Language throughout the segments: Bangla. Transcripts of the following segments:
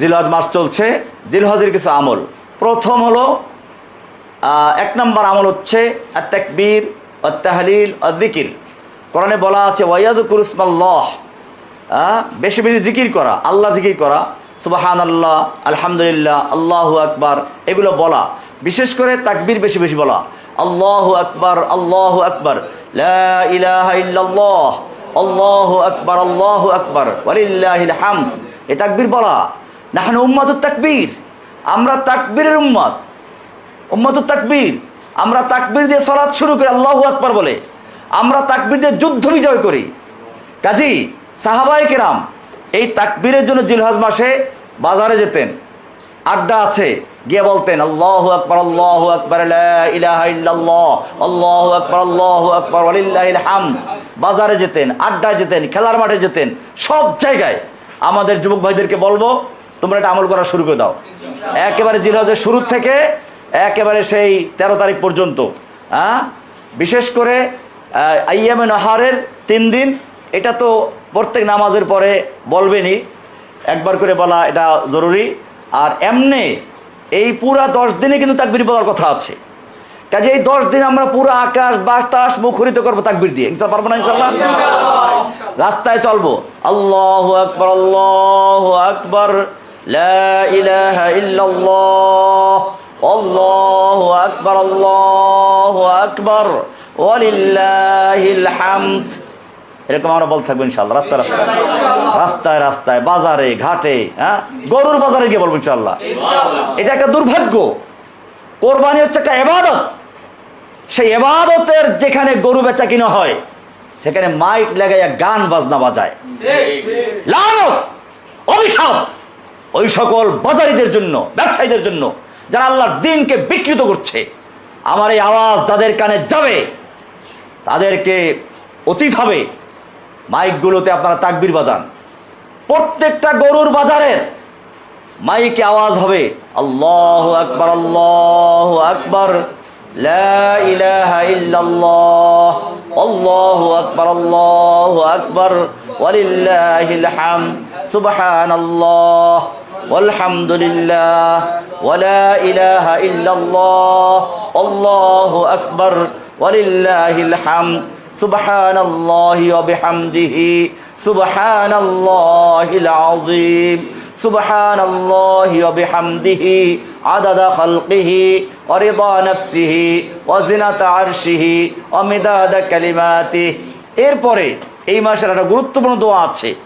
জিলহজ মাস চলছে। জিলহজের কিছু আমল। প্রথম হলো এক নম্বর আমল হচ্ছে আত্তাকবীর অত্তাহলিল অদ্দিকির কোরআনে বলা আছে ওয়াইয়াদ কুরুসমাল্লাহ বেশি বেশি জিকির করা, আল্লাহ জিকির করা। সুবাহান আল্লাহ আলহামদুলিল্লাহ, আল্লাহ আকবার, এগুলো বলা। বিশেষ করে তাকবীর বেশি বেশি বলা। আল্লাহ আকবার আল্লাহ আকবার। আল্লাহু আকবার আল্লাহু আকবার। ওয়ালিল্লাহিল হামদ। এ তাকবীর বলা। নাহনু উম্মাতুত তাকবীর। আমরা তাকবীরের উম্মত উম্মত তাকবীর। আমরা তাকবীর দিয়ে সলাৎ শুরু করি, আল্লাহু আকবার বলে। আমরা তাকবীর দিয়ে যুদ্ধ বিজয় করি। কাজী সাহাবাই কেরাম এই তাকবীরের জন্য জিলহজ মাসে বাজারে যেতেন। আড্ডা আছে, গিয়ে বলতেন, আল্লাহ আকবর আল্লাহ আকবর আল্লাহ আকবর আল্লাহ আকবর হামদ বাজারে যেতেন, আড্ডায় যেতেন, খেলার মাঠে যেতেন, সব জায়গায়। আমাদের যুবক ভাইদেরকে বলব তোমরা এটা আমল করা শুরু করে দাও। একেবারে জিলহজের শুরু থেকে একেবারে সেই তেরো তারিখ পর্যন্ত হ্যাঁ? বিশেষ করে আইয়ামে নাহারের তিন দিন এটা তো প্রত্যেক নামাজের পরে বলবেনই একবার করে বলা এটা জরুরি। আর এমনি এই পুরা দশ দিনে কিন্তু তাকবির বলার কথা আছে। কাজে এই দশ দিন আমরা পুরো আকাশ বাতাস মুখরিত করব তাকবির দিয়ে। ইনশাল্লাহ পারব না ইনশাল্লাহ। রাস্তায় চলবো। আল্লাহ আকবর আল্লাহ আকবর। লা ইলাহা ইল্লাল্লাহ আল্লাহু আকবার আল্লাহু আকবার ওয়ালিল্লাহিল হামদ। এরকম আমরা বলতে থাকব ইনশাল্লাহ রাস্তায় রাস্তায়। রাস্তায় রাস্তায় বাজারে ঘাটে হ্যাঁ? গরুর বাজারে গিয়ে বলব ইনশাল্লাহ এটা একটা দুর্ভাগ্য। কোরবানি হচ্ছে একটা এবাদত। সেই এবাদতের যেখানে গরু বেচা কিনা হয় সেখানে মাইক লাগাইয়া গান বাজনা বাজায়। লানত অভিশাপ। ওই সকল বাজারিদের জন্য, ব্যবসায়ীদের জন্য, যারা আল্লাহর দিনকে বিকৃত করছে, আমার এই আওয়াজ তাদের কানে যাবে, তাদেরকে উচিত হবে। মাইকগুলোতে আপনারা তাকবির বাজান। প্রত্যেকটা গরুর বাজারের মাইকে আওয়াজ হবে, আল্লাহ আকবার আল্লাহ আকবার আল্লাহু আকবার আকবার আলহামদুলিল্লাহ ওয়ালা ইলাহা ইল্লাল্লাহ, আল্লাহু আকবার, ওয়ালিল্লাহিল হামদ, সুবহানাল্লাহি ওয়া বিহামদিহি, সুবহানাল্লাহিল আযীম, সুবহানাল্লাহি ওয়া বিহামদিহি, আদাদা খালকিহি, ওয়া নফসিহি, ওয়া জিনাতা আরশিহি, ওয়া মিদাদা কালিমাতিহি। এরপরে এই মাসের একটা গুরুত্বপূর্ণ দোয়া আছে।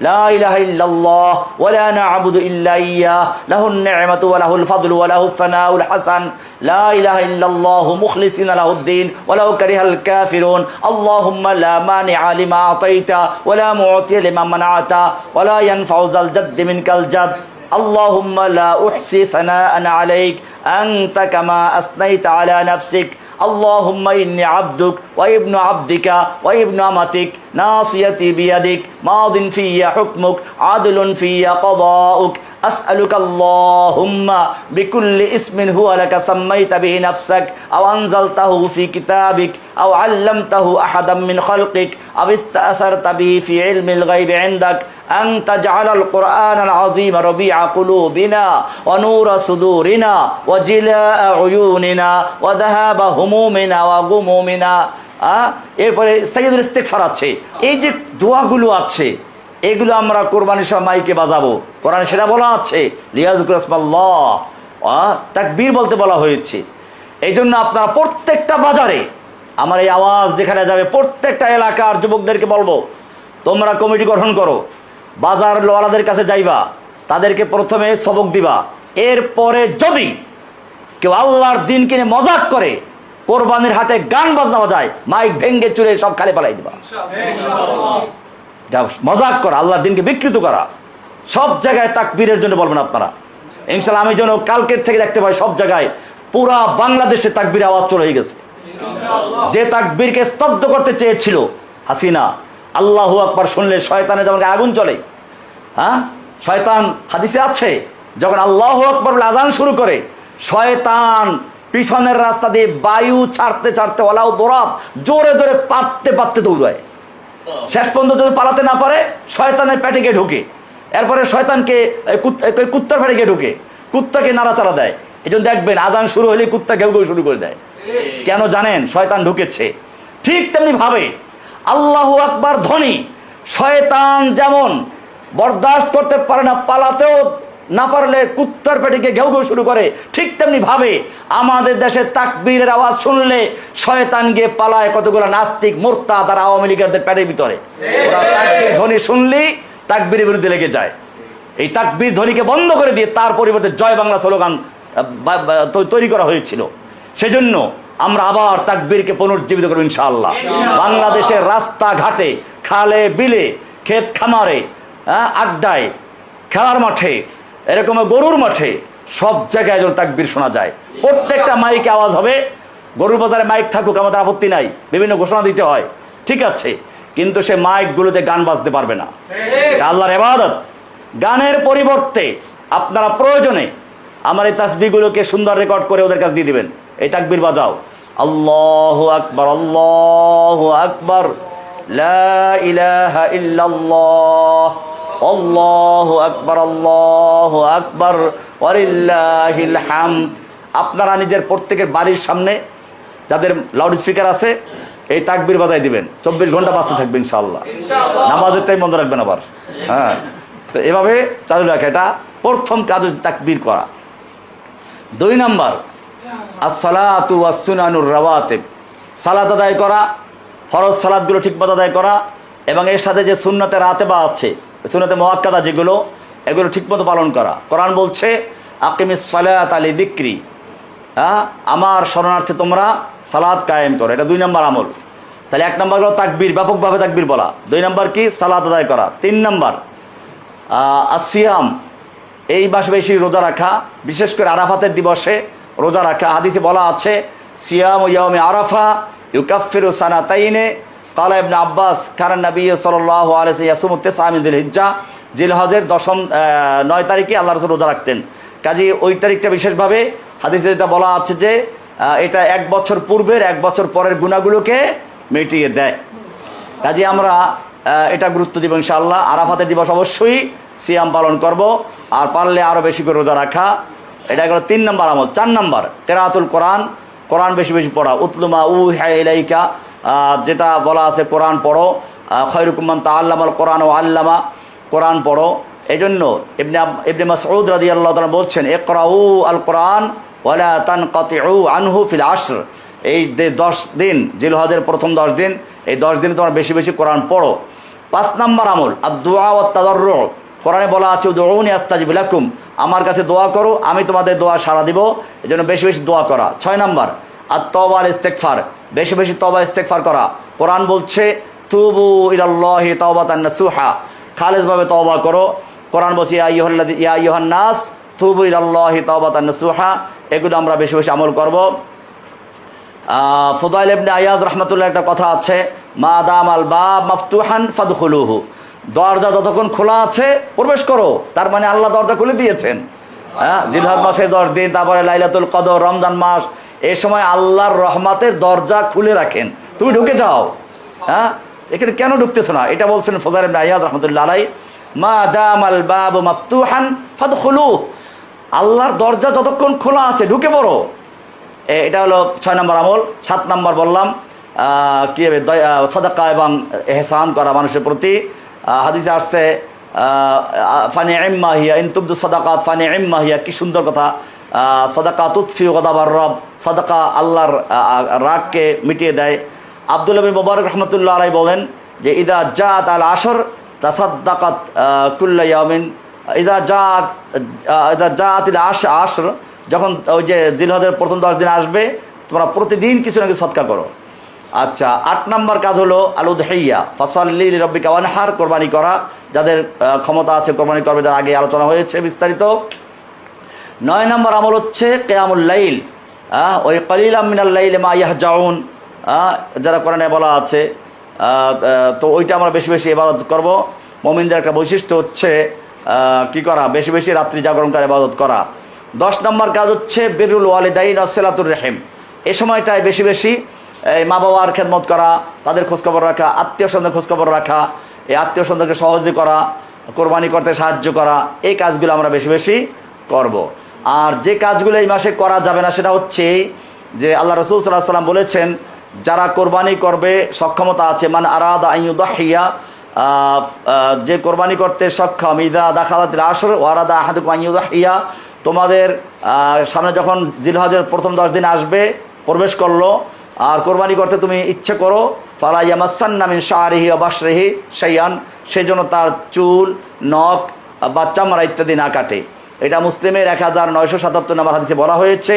لا إله إلا الله ولا نعبد إلا إياه. له النعمة وله الفضل وله الثناء الحسن. لا إله إلا الله مخلصين له الدين ولو كره الكافرون. اللهم لا مانع لما أعطيت ولا معطي لما منعت ولا ينفع ذا الجد منك الجد. اللهم لا أحصي ثناء عليك. أنت كما أثنيت على نفسك. اللهم إني عبدك وابن عبدك وابن أمتك. ناصيتي بيدك ماض في حكمك عدل في قضاؤك. أسألك اللهم بكل اسم هو لك سميت به نفسك أو أنزلته في كتابك أو علمته أحدا من خلقك أو استأثرت به في علم الغيب عندك. أن تجعل القرآن العظيم ربيع قلوبنا ونور صدورنا وجلاء عيوننا وذهاب همومنا وغمومنا. এরপরে সৈয়দুল ইস্তেকফার আছে। এই যে দোয়াগুলো আছে, এগুলো আমরা কোরবানির সময় মাইকে বাজাবো। কোরআন সেটা বলা আছে লিয়াজুকুর রসমাল্লাহ তাকবীর বলতে বলা হয়েছে। এই জন্য আপনারা প্রত্যেকটা বাজারে, আমার এই আওয়াজ যেখানে যাবে, প্রত্যেকটা এলাকার যুবকদেরকে বলব, তোমরা কমিটি গঠন করো, বাজার লোয়ালাদের কাছে যাইবা, তাদেরকে প্রথমে সবক দিবা। এরপরে যদি কেউ আল্লাহর দিন কিনে মজাক করে কোরবানির হাটে গান বাজনা বাজায়, মাইক ভেঙ্গে চুরে সব খালে পালাই দিবা। মজাক করা আল্লাহ দিনকে বিকৃত করা। সব জায়গায় তাকবীরের জন্য বলবেন আপনারা। ইনশাল্লাহ আমি যেন কালকের থেকে দেখতে পাই সব জায়গায় পুরা বাংলাদেশে তাকবীর আওয়াজ চলে গেছে। যে তাকবীরকে স্তব্ধ করতে চেয়েছিল হাসিনা, আল্লাহু আকবার শুনলে শয়তানের যেমন আগুন চলে। হ্যাঁ? শয়তান হাদিসে আছে, যখন আল্লাহ আকবর আজান শুরু করে, শয়তান পিছনের রাস্তা দিয়ে বায়ু ছাড়তে ছাড়তে ওলাও দৌড়াত জোরে জোরে পাততে পাততে দৌড়ায়। শেষ পর্যন্ত যদি পালাতে না পারে, শয়তানের পেটে গিয়ে ঢুকে। এরপরে শয়তানকে কুত্তার পেটে গিয়ে ঢুকে। কুত্তাকে নাড়াচাড়া দেয়। এই জন্য দেখবেন আজান শুরু হলে কুত্তা ঘেউ ঘেউ শুরু করে দেয়। কেন জানেন? শয়তান ঢুকেছে। ঠিক তেমনি ভাবে আল্লাহ আকবার ধ্বনি। শয়তান যেমন বরদাস্ত করতে পারে না, পালাতেও না পারলে কুত্তার পেটিকে ঘেউ ঘেউ শুরু করে। ঠিক তেমনি ভাবে আমাদের দেশে তাকবীরের আওয়াজ শুনলে শয়তান গিয়ে পালায় কতগুলো নাস্তিক মোর্তা তারা আওয়ামী লীগের পেটের ভিতরে। ওরা ধ্বনি শুনলেই তাকবীরের বিরুদ্ধে লেগে যায়। এই তাকবীর ধ্বনিকে বন্ধ করে দিয়ে তার পরিবর্তে জয় বাংলা স্লোগান তৈরি করা হয়েছিল। সেজন্য আমরা আবার তাকবীরকে পুনর্জীবিত করব ইনশাআল্লাহ। বাংলাদেশের রাস্তাঘাটে খালে বিলে, ক্ষেত খামারে আড্ডায়, খেলার মাঠে এরকম গরুর মাঠে সব জায়গায় যেন তাকবীর শোনা যায়। প্রত্যেকটা মাইকে আওয়াজ হবে। গরুর বাজারে মাইক থাকুক, আমাদের আপত্তি নাই। বিভিন্ন ঘোষণা দিতে হয়। ঠিক আছে। কিন্তু সে মাইক মাইকগুলোতে গান বাজতে পারবে না। আল্লাহর এবাদত গানের পরিবর্তে আপনারা প্রয়োজনে আমার এই তাসবিগুলোকে সুন্দর রেকর্ড করে ওদের কাছে দিয়ে দিবেন। এই তাকবির বাজাও। আল্লাহ আকবর আল্লাহ আকবর। লা ইলাহা ইল্লাল্লাহ। আকবর আকবর আপনারা নিজের প্রত্যেকের বাড়ির সামনে যাদের লাউড স্পিকার আছে এই তাকবির বাজাই দিবেন। চব্বিশ ঘণ্টা বাঁচতে থাকবে ইনশাআল্লাহ। নামাজের টাইম বন্ধ রাখবেন আবার। হ্যাঁ। তো এভাবে চালু রাখে। এটা প্রথম কাজ হচ্ছে তাকবির করা। দুই নাম্বার আসসালাতু আসুনানুর রাওয়াতিব। সালাত আদায় করা ফরজ সালাদগুলো ঠিকমতো আদায় করা এবং এর সাথে যে সুন্নতে রাতেবা আছে সুন্নতে মোয়াক্কাদা যেগুলো, এগুলো ঠিকমতো পালন করা। কোরআন বলছে, আকিমিস সালাত আলী দিক্রি হ্যাঁ? আমার শরণার্থে তোমরা সালাদ কায়েম করো। এটা দুই নম্বর আমল। তাহলে এক নম্বর হলো তাকবীর, ব্যাপকভাবে তাকবীর বলা। দুই নম্বর কি? সালাদ আদায় করা। তিন নম্বর আসিয়াম এই মাসে বেশি রোজা রাখা, বিশেষ করে আরাফাতের দিবসে রোজা রাখা। হাদিসে বলা আছে, সিয়াম ইয়ামে আরাফা ইউকাফির সানা তাইনে কালা ইবনে আব্বাস কারণ নবী সাল্লাহ আলসে ইয়াসুমুত্তে সামিদুল হিজ্জা জিলহজের দশম নয় তারিখে আল্লাহ রসুল রোজা রাখতেন। কাজে ওই তারিখটা বিশেষভাবে হাদিসে যেটা বলা আছে যে এটা এক বছর পূর্বের, এক বছর পরের গুণাগুলোকে মিটিয়ে দেয়। কাজে আমরা এটা গুরুত্ব দিব ইনশাআল্লাহ। আরাফাতের দিবস অবশ্যই সিয়াম পালন করব। আর পারলে আরও বেশি করে রোজা রাখা। এটা গেল তিন নম্বর আমল। চার নম্বর, কেরাতুল কোরআন। কোরআন বেশি বেশি পড়া। উতলুমা উ হ্যাইলাইকা যেটা বলা আছে কোরআন পড়ো। খৈরুকুমান তা আল্লামাল কোরআন ও আল্লামা। কোরআন পড়ো। এই জন্য ইবনে মাসউদ রাদিয়াল্লাহু তাআলা বলছেন, ইকরাউ আল কোরআন ওয়ালা তানকাতিউ আনহু ফিল আশর। এই দশ দিন, জিলহজের প্রথম দশ দিন, এই দশ দিন তোমরা বেশি বেশি কোরআন পড়ো। পাঁচ নম্বর আমল আর দোয়া ও তাদর্র কোরআনে বলা আছে দৌড়নি আস্তাজিব লাকুম। আমার কাছে দোয়া করো, আমি তোমাদের দোয়া সাড়া দিব। এই জন্য বেশি বেশি দোয়া করা। ছয় নম্বর আর তবার ইস্তেকফার বেশি বেশি তবা ইস্তেকফার করা। কোরআন বলছে, তুবু ইলাল্লাহি তাওবাতান নাসুহা। খালেজভাবে তওবা করো। কোরআন বলছে, ইয়া তুবু ইলাল্লাহি তাওবাতান এগুলো আমরা বেশি বেশি আমল করব। ফুদাইল ইবনে আয়াজ রহমতুল্লাহ একটা কথা আছে, মা দাম আল বা মাফতুহান ফাদখুলুহু। দরজা যতক্ষণ খোলা আছে, প্রবেশ করো। তার মানে আল্লাহ দরজা খুলে দিয়েছেন। হ্যাঁ জিলহাদ মাসে দশ দিন, তারপরে লাইলাতুল কদর, রমজান মাস এই সময় আল্লাহর রহমাতের দরজা খুলে রাখেন। তুমি ঢুকে যাও। হ্যাঁ? এখানে কেন ঢুকতেছো না? এটা বলছেন ফজার আয়াজ রহমতুল্লাহ মা দাম আল বাব মাফতুহান ফাদখুলু। আল্লাহর দরজা যতক্ষণ খোলা আছে, ঢুকে পড়ো। এ- এটা হলো ছয় নম্বর আমল। সাত নম্বর বললাম কি হবে? দয়া- সাদাকা এবং এহসান করা মানুষের প্রতি। হাদিসে আসছে ফানি এম্মা হিয়া ইনতুব্দু সাদাকাত ফানি এম্মা হিয়া, কি সুন্দর কথা। সাদাকা তুৎফি গদাবার রব, সাদাকা আল্লাহর রাগকে মিটিয়ে দেয়। আব্দুল নবী মোবারক রহমতুল্লাহ আলাই বলেন যে, ইদা জাত আল আসর তাসাদ্দাকাত কুল্লা ইয়ামিন ইদা জাত ইদা জাত ইল আশ আসর যখন ওই যে দিলহদের প্রথম দশ দিন আসবে, তোমরা প্রতিদিন কিছু না কিছু সৎকার করো। আচ্ছা আট নম্বর কাজ হলো আলুদহাইয়া ফসল্লি রব্বিকা ওয়ানহার, কোরবানি করা। যাদের ক্ষমতা আছে কোরবানি করবে, যার আগে আলোচনা হয়েছে বিস্তারিত। নয় নম্বর আমল হচ্ছে কেয়ামুল লাইল। ওই কলিল মিনাল লাইল মা ইয়াহ জাউন যারা কোরআনে বলা আছে তো ওইটা আমরা বেশি বেশি ইবাদত করব। মমিনদের একটা বৈশিষ্ট্য হচ্ছে কি করা? বেশি বেশি রাত্রি জাগরণ করে ইবাদত করা। দশ নম্বর কাজ হচ্ছে বিরুল ওয়ালিদাইন সেলাতুর রেহেম। এ সময়টায় বেশি বেশি, এই মা বাবার খেদমত করা, তাদের খোঁজখবর রাখা, আত্মীয় স্বজনের খোঁজখবর রাখা, এই আত্মীয় স্বজনকে সহযোগী করা, কোরবানি করতে সাহায্য করা, এই কাজগুলো আমরা বেশি বেশি করব। আর যে কাজগুলো এই মাসে করা যাবে না, সেটা হচ্ছে যে আল্লাহ রসুল সাল্লাহ সাল্লাম বলেছেন, যারা কোরবানি করবে, সক্ষমতা আছে। মানে আরাদা আইয়ুদাহিয়া যে কোরবানি করতে সক্ষম, ইদা দাখালাতিল আসর ওয়ারাদা আহাদুক আইয়ুদাহিয়া তোমাদের সামনে যখন জিলহজের প্রথম দশ দিন আসবে, প্রবেশ করল, আর কোরবানি করতে তুমি ইচ্ছে করো, ফালা ইয়ামাসান্না মিন শাহরিহি অবাসরেহি সাইয়ান সেই জন্য তার চুল, নখ বা চামড়া ইত্যাদি না কাটে। এটা মুসলিমের এক হাজার নয়শো সাতাত্তর নম্বর হাদিসে বলা হয়েছে।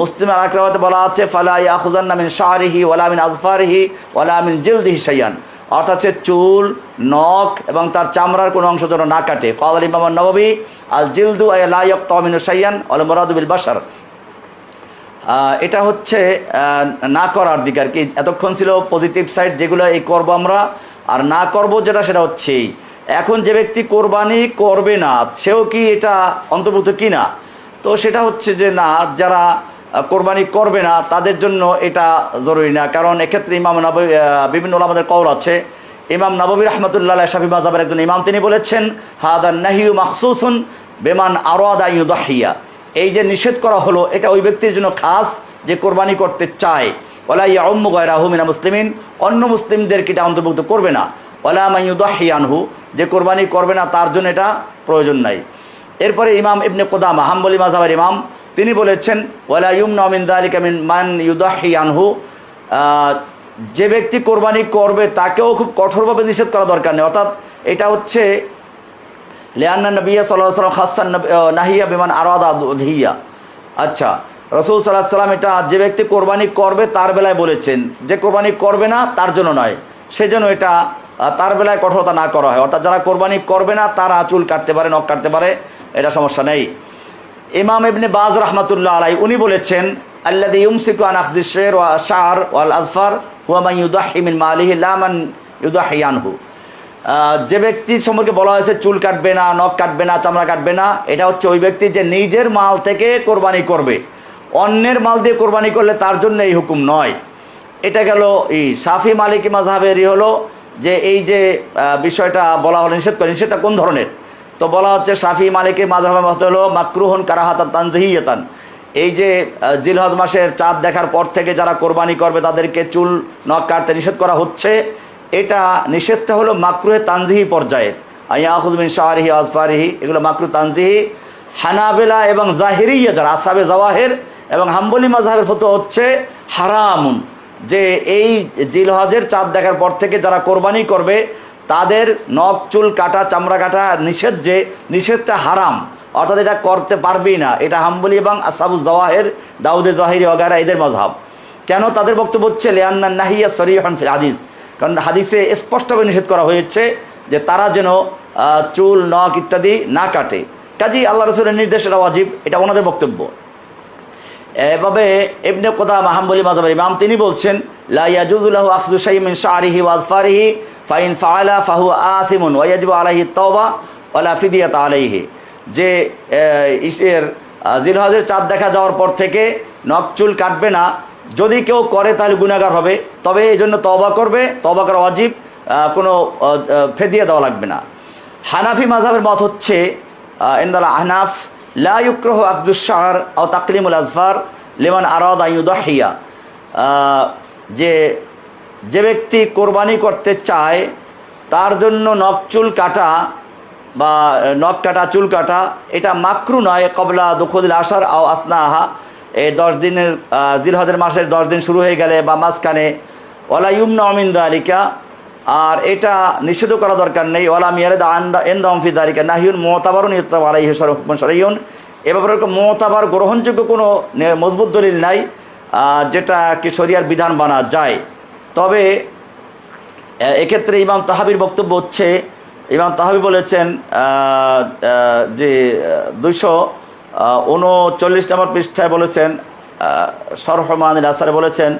মুসলিমের আক্রামতে বলা আছে, ফালা ইয়াখুজান্না মিন শাহরিহি ওয়ালা মিন আজফারিহি ওয়ালা মিন জিলদিহি সাইয়ান অর্থাৎ সে চুল, নখ এবং তার চামড়ার কোনো অংশ যেন না কাটে। কল ইমাম নবী আল জিলদু লাইক তমিনু সাইয়ান অল মোরাদুবিল বাসার এটা হচ্ছে না করার দিক আর কি। এতক্ষণ ছিল পজিটিভ সাইড যেগুলো এই করব আমরা। আর না করব যেটা, সেটা হচ্ছে এই। এখন যে ব্যক্তি কোরবানি করবে না, সেও কি এটা অন্তর্ভুক্ত কি না তো সেটা হচ্ছে যে না, যারা কোরবানি করবে না, তাদের জন্য এটা জরুরি না। কারণ এক্ষেত্রে ইমাম নবী বিভিন্ন আমাদের কৌল আছে। ইমাম নবী রহমতুল্লাহ শাফি মাজাবের একজন ইমাম তিনি বলেছেন হাদান নাহিউ মাখসুসুন বেমান আরোয়াদা ইউদাহিয়া। এই যে নিষেধ করা হলো, এটা ওই ব্যক্তির জন্য খাস যে কোরবানি করতে চায়। ওলা ইয়াউম্ম গয়রাহু মিনা মুসলিমিন, অন্য মুসলিমদেরকে এটা অন্তর্ভুক্ত করবে না? ওলা যে কোরবানি করবে না তার জন্য এটা প্রয়োজন নাই। এরপরে ইমাম ইবনে কোদামা হাম্বলি মাজাবের ইমাম তিনি বলেছেন ওয়ালা ইউমনা মিন যালিকা মিন মান ইউদাহিয়ানহু আহ, যে ব্যক্তি কোরবানি করবে তাকেও খুব কঠোরভাবে নিষেধ করা দরকার নেই। অর্থাৎ এটা হচ্ছে লিয়ান্না নবিয়া সাল্লাহ সাল্লাম হাসান নাহিয়া বিমান আরাদা ধিয়া আচ্ছা রসুল সাল্লাহ সাল্লাম এটা যে ব্যক্তি কোরবানি করবে তার বেলায় বলেছেন যে কোরবানি করবে না তার জন্য নয়। সেজন্য এটা তার বেলায় কঠোরতা না করা হয়। অর্থাৎ যারা কোরবানি করবে না তারা চুল কাটতে পারে নখ কাটতে পারে এটা সমস্যা নেই। ইমাম ইবনে বাজ রহমাতুল্লাহ আলাই উনি বলেছেন ওয়া ওয়াল আজফার হুয়া মান মিন মান আহ, যে ব্যক্তি সম্পর্কে বলা হয়েছে চুল কাটবে না নখ কাটবে না চামড়া কাটবে না এটা হচ্ছে ওই ব্যক্তি যে নিজের মাল থেকে কোরবানি করবে। অন্যের মাল দিয়ে কোরবানি করলে তার জন্য এই হুকুম নয়। এটা গেল এই সাফি মালিকি মাঝহাবেরই হলো যে এই যে বিষয়টা বলা হলো, নিষেধ করে, নিষেধটা কোন ধরনের? তো বলা হচ্ছে সাফি মালিকি মাঝহাবের মত হলো মাকরুহন কারাহাতান তানজহিয়াতান। এই যে জিলহজ মাসের চাঁদ দেখার পর থেকে যারা কোরবানি করবে, তাদেরকে চুল, নখ কাটতে নিষেধ করা হচ্ছে। এটা নিষেধটা হলো মাকরুহে তানজিহি পর্যায়ে। আয়াহুজমিন শাহরিহি আজফারিহি, এগুলো মাকরু তানজিহি। হানাবেলা এবং জাহিরিয়া যারা, আসাবে জওয়াহের এবং হাম্বলি মাজহাবের ফতো হচ্ছে হারামুন। যে এই জিলহজের চাঁদ দেখার পর থেকে যারা কোরবানি করবে, তাদের নখ, চুল কাটা, চামড়া কাটা নিষেধ যে, নিষেধটা হারাম। অর্থাৎ এটা করতে পারবেই না। এটা হাম্বলি এবং আসাবু জওয়াহের, দাউদে জহিরি ওগারা এদের মজহাব। কেন তাদের বক্তব্য হচ্ছে লেয়ান্না নাহিয়া সরিহন ফিল হাদিস। কারণ হাদিসে স্পষ্টভাবে নিষেধ করা হয়েছে যে তারা যেন চুল, নখ ইত্যাদি না কাটে। কাজী আল্লাহ রসুলের নির্দেশ, এটা ওয়াজিব, এটা ওনাদের বক্তব্য। এভাবে ইবনে কোদা মাহাম্বলি মাজাবের ইমাম তিনি বলছেন লা ইয়াজুজুল্লাহু আখযু শাইইন মিন শা'রিহি ওয়া আযফারিহি ফাইন ফাআলা ফাহু আথিমুন ওয়া ইয়াজিবু আলাইহি তাওবা ওয়া লা ফিদিয়াত আলাইহি। যে ইসের জিলহজের চাঁদ দেখা যাওয়ার পর থেকে নখ চুল কাটবে না। যদি কেউ করে তাহলে গুনাহগার হবে তবে এই জন্য তওবা করবে। তওবা করা আহ, কোনো ফেদিয়া দেওয়া লাগবে না। হানাফি মাযহাবের মত হচ্ছে ইন্দাল আহনাফ লা ইউক্রহ আকদুসার ও তাকলিমুল আজফার লিমান আরাদ আইউদাহিয়া যে যে ব্যক্তি কোরবানি করতে চায়, তার জন্য নখ চুল কাটা বা নখ কাটা, চুল কাটা, এটা মাকরু নয় কবলা দুখুল আসার আও আসনা আহা এই দশ দিনের জিলহজের মাসের দশ দিন শুরু হয়ে গেলে বা মাঝখানে। ওলা ইউমনা অমিন্দা আলিকা আর এটা নিষেধ করা দরকার নেই। এন্দামফি দারিকা নাহিউন মতাবারুন সরাইউন এ ব্যাপারে মতাবার গ্রহণযোগ্য কোনো মজবুত দলিল নাই যেটা কি শরিয়ার বিধান বানা যায়। তবে এক্ষেত্রে ইমাম তাহাবির বক্তব্য হচ্ছে, ইমাম তাহাবি বলেছেন যে, দুইশো উনচল্লিশ নম্বর পৃষ্ঠায় বলেছেন সরহমান আসারে বলেছেন